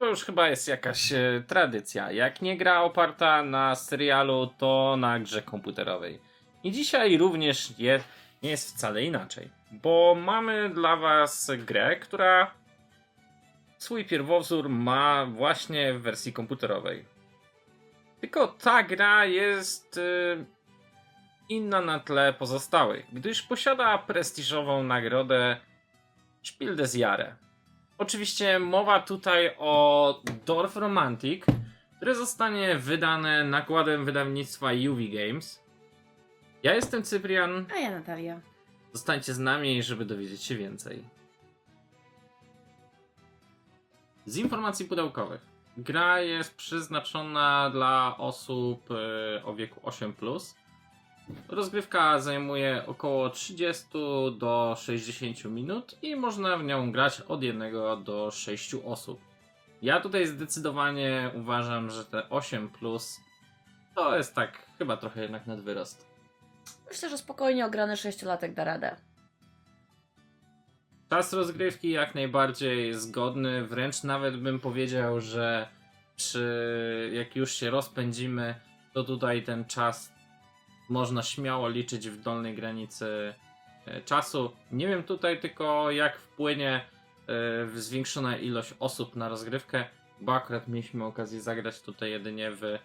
To już chyba jest jakaś e, tradycja. Jak nie gra oparta na serialu, to na grze komputerowej. I dzisiaj również nie, nie jest wcale inaczej. Bo mamy dla Was grę, która swój pierwowzór ma właśnie w wersji komputerowej. Tylko ta gra jest e, inna na tle pozostałych, gdyż posiada prestiżową nagrodę Spiel des Jahres. Oczywiście mowa tutaj o Dorf Romantic, które zostanie wydane nakładem wydawnictwa UV Games. Ja jestem Cyprian, A ja Natalia. zostańcie z nami, żeby dowiedzieć się więcej. Z informacji pudełkowych. Gra jest przeznaczona dla osób e, o wieku 8+. Rozgrywka zajmuje około 30 do 60 minut i można w nią grać od 1 do 6 osób. Ja tutaj zdecydowanie uważam, że te 8 plus to jest tak chyba trochę jednak nadwyrost. Myślę, że spokojnie ograny sześciolatek da radę. Czas rozgrywki jak najbardziej zgodny, wręcz nawet bym powiedział, że przy, jak już się rozpędzimy, to tutaj ten czas można śmiało liczyć w dolnej granicy e, czasu. Nie wiem tutaj tylko jak wpłynie e, zwiększona ilość osób na rozgrywkę, bo akurat mieliśmy okazję zagrać tutaj jedynie w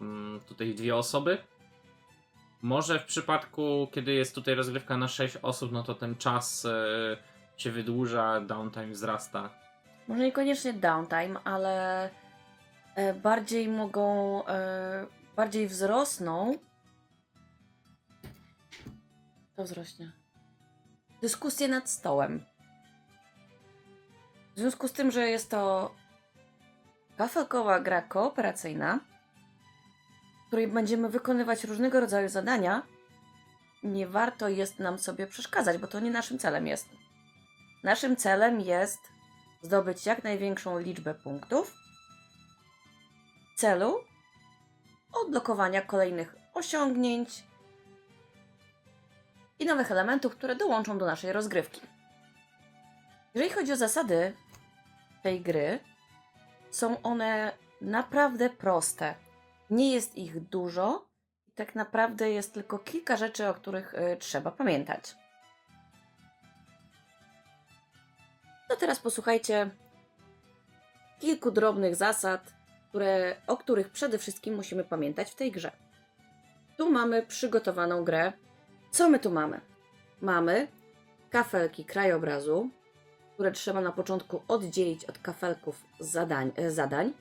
mm, tutaj dwie osoby. Może w przypadku, kiedy jest tutaj rozgrywka na 6 osób, no to ten czas e, się wydłuża, downtime wzrasta. Może niekoniecznie downtime, ale bardziej mogą, bardziej wzrosną. To wzrośnie. Dyskusje nad stołem. W związku z tym, że jest to kafelkowa gra kooperacyjna, w której będziemy wykonywać różnego rodzaju zadania, nie warto jest nam sobie przeszkadzać, bo to nie naszym celem jest. Naszym celem jest zdobyć jak największą liczbę punktów w celu odblokowania kolejnych osiągnięć i nowych elementów, które dołączą do naszej rozgrywki. Jeżeli chodzi o zasady tej gry, są one naprawdę proste. Nie jest ich dużo tak naprawdę jest tylko kilka rzeczy, o których y, trzeba pamiętać. To teraz posłuchajcie kilku drobnych zasad, które, o których przede wszystkim musimy pamiętać w tej grze. Tu mamy przygotowaną grę. Co my tu mamy? Mamy kafelki krajobrazu, które trzeba na początku oddzielić od kafelków zadań. e, zadań.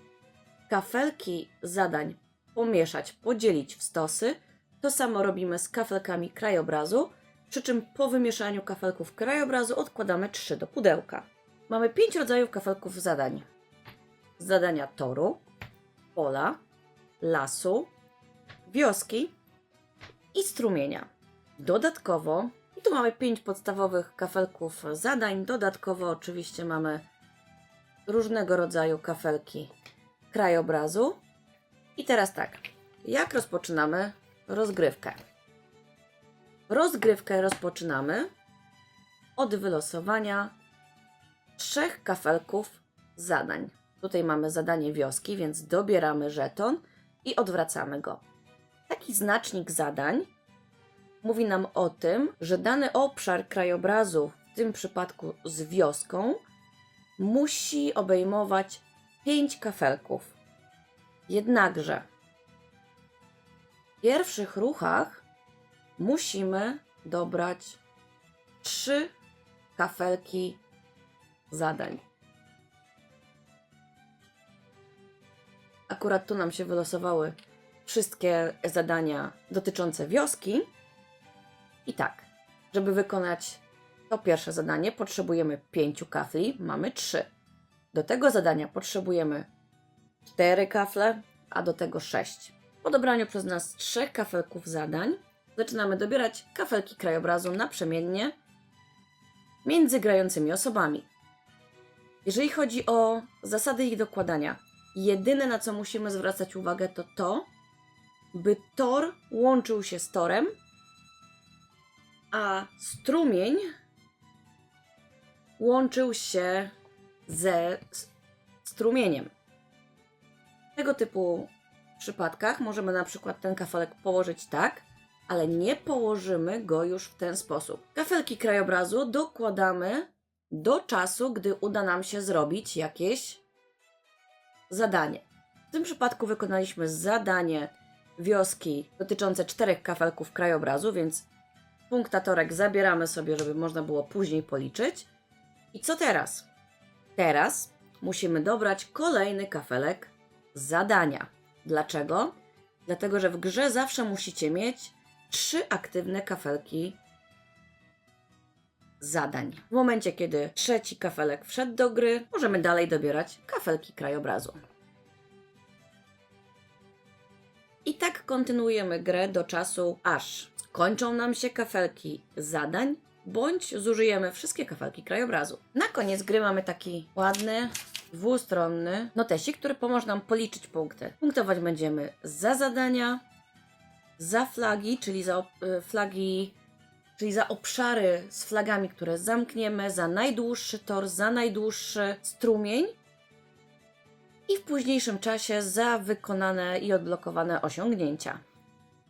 Kafelki zadań pomieszać, podzielić w stosy. To samo robimy z kafelkami krajobrazu, przy czym po wymieszaniu kafelków krajobrazu odkładamy trzy do pudełka. Mamy pięć rodzajów kafelków zadań. Zadania toru, pola, lasu, wioski i strumienia. Dodatkowo, i tu mamy pięć podstawowych kafelków zadań, dodatkowo oczywiście mamy różnego rodzaju kafelki krajobrazu. I teraz tak, jak rozpoczynamy rozgrywkę? Rozgrywkę rozpoczynamy od wylosowania trzech kafelków zadań. Tutaj mamy zadanie wioski, więc dobieramy żeton i odwracamy go. Taki znacznik zadań mówi nam o tym, że dany obszar krajobrazu, w tym przypadku z wioską, musi obejmować pięć kafelków. Jednakże w pierwszych ruchach musimy dobrać trzy kafelki zadań. Akurat tu nam się wylosowały wszystkie zadania dotyczące wioski. I tak, żeby wykonać to pierwsze zadanie, potrzebujemy pięciu kafli, mamy trzy. Do tego zadania potrzebujemy cztery kafle, a do tego sześć. Po dobraniu przez nas trzech kafelków zadań, zaczynamy dobierać kafelki krajobrazu naprzemiennie między grającymi osobami. Jeżeli chodzi o zasady ich dokładania, jedyne na co musimy zwracać uwagę to to, by tor łączył się z torem, a strumień łączył się ze strumieniem. tego typu przypadkach możemy na przykład ten kafelek położyć tak, ale nie położymy go już w ten sposób. Kafelki krajobrazu dokładamy do czasu, gdy uda nam się zrobić jakieś zadanie. W tym przypadku wykonaliśmy zadanie wioski dotyczące czterech kafelków krajobrazu, więc punktatorek zabieramy sobie, żeby można było później policzyć. I co teraz? Teraz musimy dobrać kolejny kafelek zadania. Dlaczego? Dlatego, że w grze zawsze musicie mieć trzy aktywne kafelki zadań. W momencie, kiedy trzeci kafelek wszedł do gry, możemy dalej dobierać kafelki krajobrazu. I tak kontynuujemy grę do czasu, aż kończą nam się kafelki zadań, bądź zużyjemy wszystkie kafelki krajobrazu. Na koniec gry mamy taki ładny, dwustronny notesik, który pomoże nam policzyć punkty. Punktować będziemy za zadania, za flagi, czyli za y, flagi, czyli za obszary z flagami, które zamkniemy, za najdłuższy tor, za najdłuższy strumień i w późniejszym czasie za wykonane i odblokowane osiągnięcia.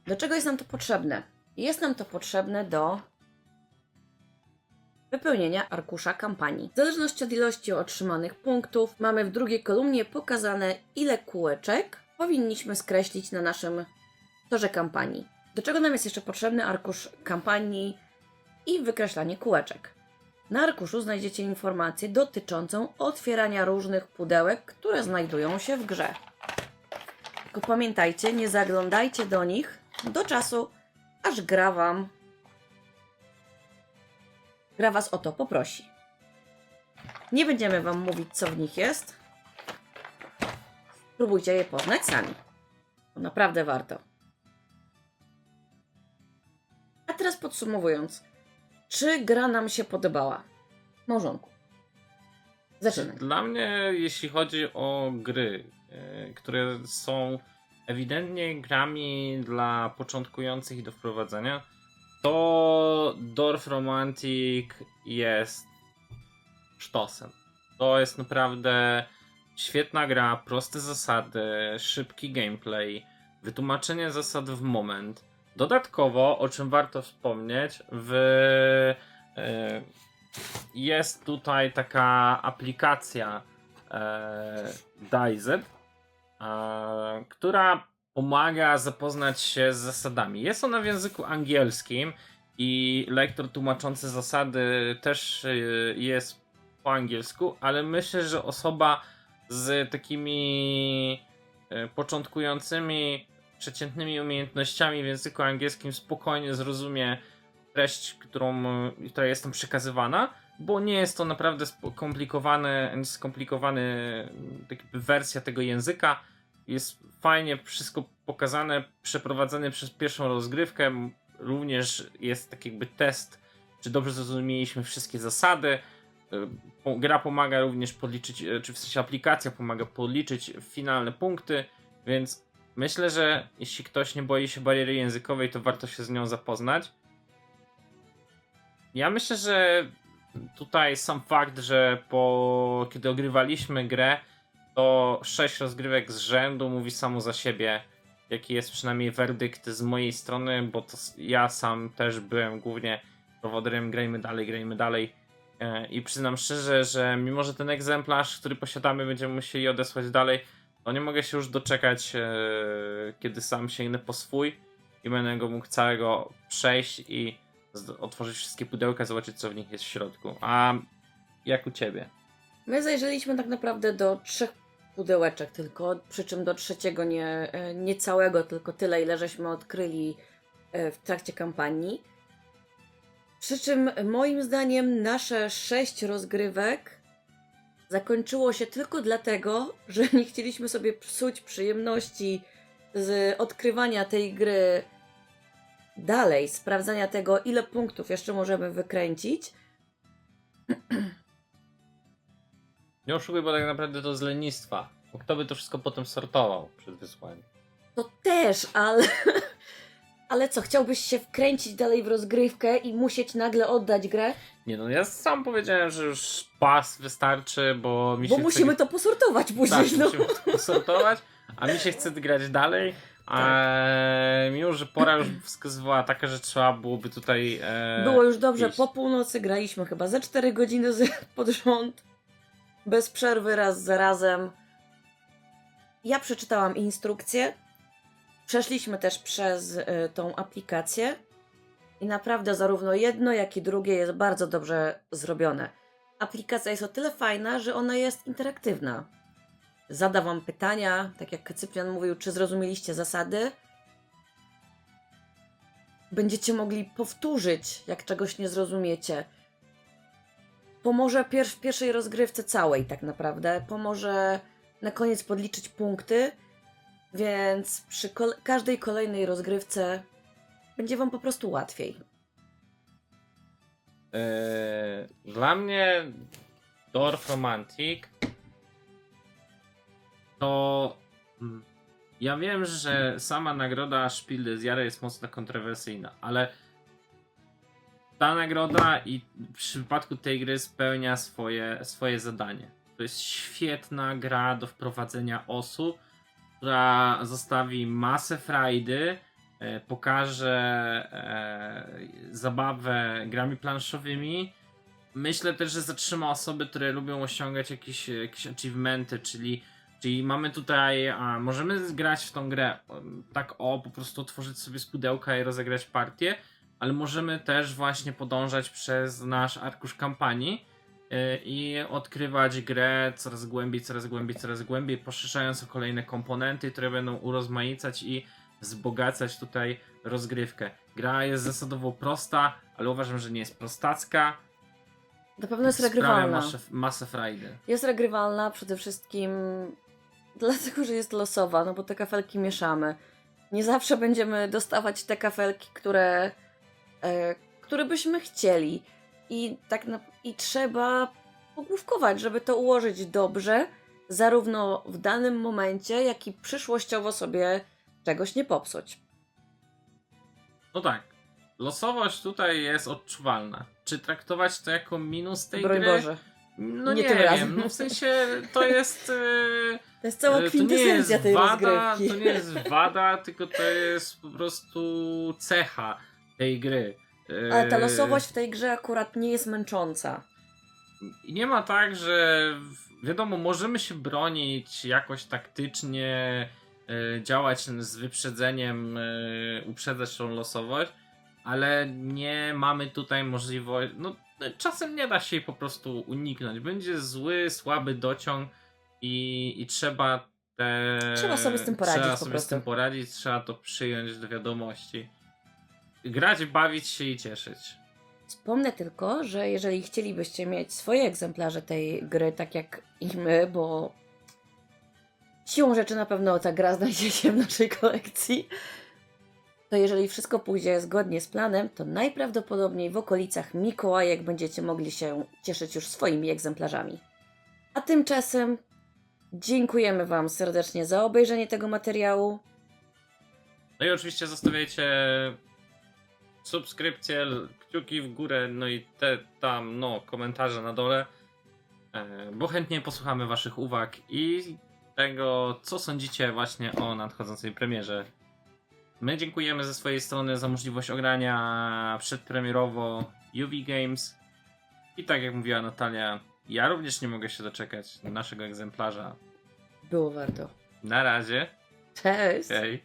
Do czego jest nam to potrzebne? Jest nam to potrzebne do wypełnienia arkusza kampanii. W zależności od ilości otrzymanych punktów, mamy w drugiej kolumnie pokazane, ile kółeczek powinniśmy skreślić na naszym torze kampanii. Do czego nam jest jeszcze potrzebny arkusz kampanii i wykreślanie kółeczek. Na arkuszu znajdziecie informację dotyczącą otwierania różnych pudełek, które znajdują się w grze. Tylko pamiętajcie, nie zaglądajcie do nich do czasu, aż gra wam gra was o to poprosi. Nie będziemy wam mówić, co w nich jest. Spróbujcie je poznać sami. To naprawdę warto. A teraz podsumowując, czy gra nam się podobała? Małżonku. Zaczynaj. Dla mnie, jeśli chodzi o gry, e, które są ewidentnie grami dla początkujących i do wprowadzenia, to Dorf Romantic jest sztosem. To jest naprawdę świetna gra, proste zasady, szybki gameplay, wytłumaczenie zasad w moment. Dodatkowo, o czym warto wspomnieć, w e, jest tutaj taka aplikacja e, e, która pomaga zapoznać się z zasadami. Jest ona w języku angielskim i lektor tłumaczący zasady też e, jest po angielsku, ale myślę, że osoba z takimi e, początkującymi, przeciętnymi umiejętnościami w języku angielskim spokojnie zrozumie treść, którą, która jest tam przekazywana, bo nie jest to naprawdę skomplikowane, skomplikowany tak wersja tego języka. Jest fajnie wszystko pokazane, przeprowadzane przez pierwszą rozgrywkę. Również jest tak jakby test, czy dobrze zrozumieliśmy wszystkie zasady. Y, Gra pomaga również podliczyć, y, czy w sensie aplikacja pomaga podliczyć finalne punkty, więc myślę, że jeśli ktoś nie boi się bariery językowej, to warto się z nią zapoznać. Ja myślę, że tutaj sam fakt, że po kiedy ogrywaliśmy grę, to 6 rozgrywek z rzędu mówi samo za siebie, jaki jest przynajmniej werdykt z mojej strony, bo to ja sam też byłem głównie prowodyrem grajmy dalej, grajmy dalej. E, I przyznam szczerze, że mimo, że ten egzemplarz, który posiadamy, będziemy musieli odesłać dalej, to nie mogę się już doczekać, e, kiedy sam sięgnę po swój i będę go mógł całego przejść i otworzyć wszystkie pudełka, zobaczyć co w nich jest w środku. A jak u ciebie? My zajrzeliśmy tak naprawdę do trzech pudełeczek tylko, przy czym do trzeciego nie, e, nie całego, tylko tyle, ile żeśmy odkryli e, w trakcie kampanii. Przy czym moim zdaniem nasze sześć rozgrywek zakończyło się tylko dlatego, że nie chcieliśmy sobie psuć przyjemności z odkrywania tej gry dalej, sprawdzania tego, ile punktów jeszcze możemy wykręcić. Nie oszukuj, bo tak naprawdę to z lenistwa. Bo kto by to wszystko potem sortował przed wysłaniem? To też, ale. Ale co, chciałbyś się wkręcić dalej w rozgrywkę i musieć nagle oddać grę? Nie no, ja sam powiedziałem, że już pas wystarczy, bo mi Bo się musimy chce... to posortować później. tak, no. musimy to posortować, a mi się chce grać dalej. A mimo, że pora już wskazywała taka, że trzeba byłoby tutaj. E, Było już dobrze, iść. po północy graliśmy chyba ze 4 godziny z, pod rząd. Bez przerwy, raz za razem. Ja przeczytałam instrukcję. Przeszliśmy też przez y, tą aplikację. I naprawdę zarówno jedno, jak i drugie jest bardzo dobrze zrobione. Aplikacja jest o tyle fajna, że ona jest interaktywna. Zada wam pytania, tak jak Cyprian mówił, czy zrozumieliście zasady. Będziecie mogli powtórzyć, jak czegoś nie zrozumiecie. Pomoże pier- w pierwszej rozgrywce całej, tak naprawdę. Pomoże na koniec podliczyć punkty, więc przy kol- każdej kolejnej rozgrywce będzie Wam po prostu łatwiej. E, dla mnie Dorf Romantic to mm, ja wiem, że sama nagroda Spiel des Jahres jest mocno kontrowersyjna, ale ta nagroda i w przypadku tej gry spełnia swoje, swoje zadanie. To jest świetna gra do wprowadzenia osób, która zostawi masę frajdy, e, pokaże e, zabawę grami planszowymi. Myślę też, że zatrzyma osoby, które lubią osiągać jakieś, jakieś achievementy, czyli, czyli mamy tutaj, a, możemy grać w tą grę tak o, po prostu otworzyć sobie z pudełka i rozegrać partię, ale możemy też właśnie podążać przez nasz arkusz kampanii y, i odkrywać grę coraz głębiej, coraz głębiej, coraz głębiej, poszerzając o kolejne komponenty, które będą urozmaicać i wzbogacać tutaj rozgrywkę. Gra jest zasadowo prosta, ale uważam, że nie jest prostacka. Na pewno jest Sprawia regrywalna. masę, masę frajdy. Jest regrywalna przede wszystkim dlatego, że jest losowa, no bo te kafelki mieszamy. Nie zawsze będziemy dostawać te kafelki, które, e, które byśmy chcieli. I tak na, i trzeba pogłówkować, żeby to ułożyć dobrze, zarówno w danym momencie, jak i przyszłościowo sobie czegoś nie popsuć. No tak. Losowość tutaj jest odczuwalna. Czy traktować to jako minus tej Broń gry? Boże. No Nie nie, tym wiem. razem. No w sensie to jest. Yy, To jest cała nie kwintesencja jest tej wada, rozgrywki. To nie jest wada, tylko to jest po prostu cecha tej gry. Yy, Ale ta losowość w tej grze akurat nie jest męcząca. I nie ma tak, że wiadomo, możemy się bronić jakoś taktycznie, y, działać z wyprzedzeniem, uprzedzać tą losowość, ale nie mamy tutaj możliwości. No, czasem nie da się jej po prostu uniknąć. Będzie zły, słaby dociąg i, i trzeba te. Trzeba sobie z tym poradzić Trzeba sobie z tym poradzić, trzeba to przyjąć do wiadomości. Grać, bawić się i cieszyć. Wspomnę tylko, że jeżeli chcielibyście mieć swoje egzemplarze tej gry, tak jak i my, bo siłą rzeczy na pewno ta gra znajdzie się w naszej kolekcji, to jeżeli wszystko pójdzie zgodnie z planem, to najprawdopodobniej w okolicach Mikołajek będziecie mogli się cieszyć już swoimi egzemplarzami. A tymczasem dziękujemy Wam serdecznie za obejrzenie tego materiału. No i oczywiście zostawiajcie subskrypcje, l- kciuki w górę, no i te tam, no, komentarze na dole, e, bo chętnie posłuchamy waszych uwag i tego, co sądzicie właśnie o nadchodzącej premierze. My dziękujemy ze swojej strony za możliwość ogrania przedpremierowo UV Games i tak jak mówiła Natalia, ja również nie mogę się doczekać naszego egzemplarza. Było warto. Na razie. Cześć! Hej.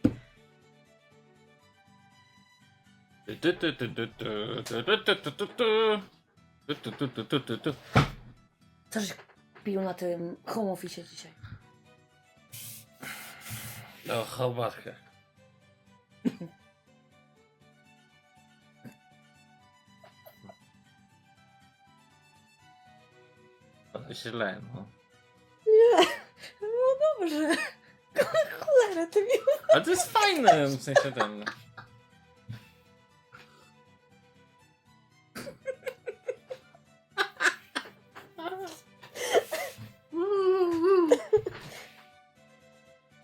Co żeś pił na tym home office dzisiaj? O, chałatkę. Źle, no. No dobrze. Cholera, ty mi... Ale to jest fajne, w sensie ten.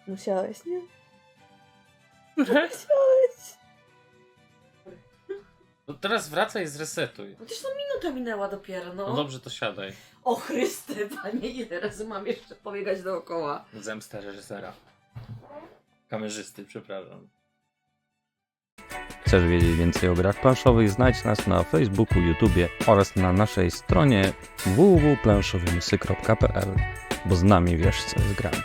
Musiałeś, nie? Musiałeś. No teraz wracaj i zresetuj. No Przecież to minuta minęła dopiero, no. No dobrze, to siadaj. O Chryste, panie, ile razy mam jeszcze pobiegać dookoła? Zemsta reżysera. Kamerzysty, przepraszam. Chcesz wiedzieć więcej o grach planszowych? Znajdź nas na Facebooku, YouTubie oraz na naszej stronie www.planszowymysy.pl, bo z nami wiesz co jest grami.